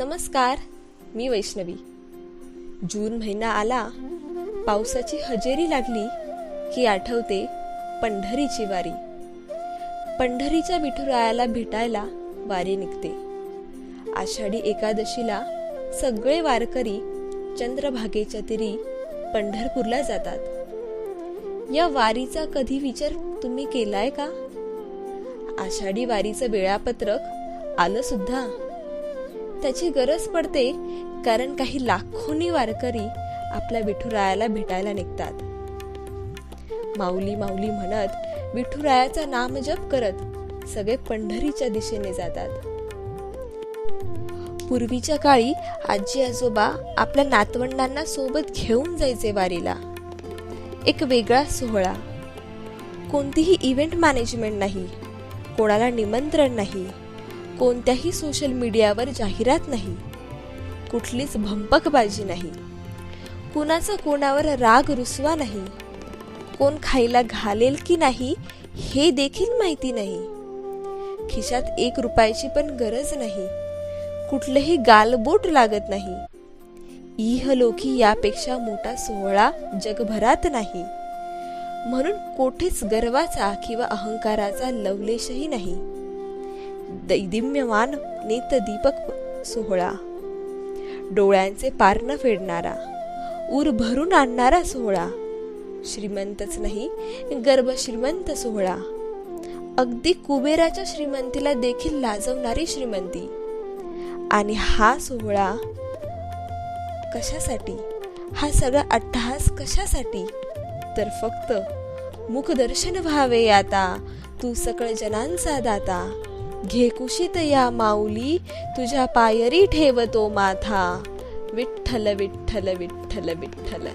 नमस्कार मी वैष्णवी. जून महिना आला पावसाची हजेरी लागली की आठवते पंढरीची वारी. पंढरीच्या विठुरायाला भेटायला वारी निघते. आषाढी एकादशीला सगळे वारकरी चंद्रभागेच्या तिरी पंढरपूरला जातात. या वारीचा कधी विचार तुम्ही केलाय का? आषाढी वारीचं वेळापत्रक आलं सुद्धा? त्याची गरज पडते कारण काही लाखोनी वारकरी आपल्या विठुरायाला भेटायला निघतात. माऊली माऊली म्हणत विठुरायाचा नाम जप करत सगळे पंढरीच्या दिशेने जातात. पूर्वीच्या काळी आजी आजोबा आपल्या नातवंडांना सोबत घेऊन जायचे वारीला. एक वेगळा सोहळा. कोणतीही इव्हेंट मॅनेजमेंट नाही. कोणाला निमंत्रण नाही. कोणत्याही सोशल मीडियावर जाहिरात नाही. कुठलीच भंपकबाजी नाही. कुणाचा कोणावर राग रुसवा नाही. कोण खायला घालेल की नाही हे देखील माहिती नाही. खिशात एक रुपयाची पण गरज नाही. कुठलंही गालबोट लागत नाही. इहलोकी यापेक्षा मोठा सोहळा जगभरात नाही. म्हणून कोठेच गर्वाचा किंवा अहंकाराचा लवलेशही नाही. दैदिम्यमान नेत दीपक सोहळा. डोळ्यांचे पारण फेडणारा उर भरून आणणारा सोहळा. श्रीमंतच नाही गर्भ श्रीमंत सोहळा. अगदी कुबेराच्या श्रीमंतीला देखील लाजवणारी श्रीमंती. आणि हा सोहळा कशासाठी? हा सगळा अट्टहास कशासाठी? तर फक्त मुखदर्शन व्हावे आता तू सकळ जनांचा दाता. घे कुशीत या माऊली तुझ्या पायरी ठेवतो माथा. विठ्ठल विठ्ठल विठ्ठल विठ्ठल.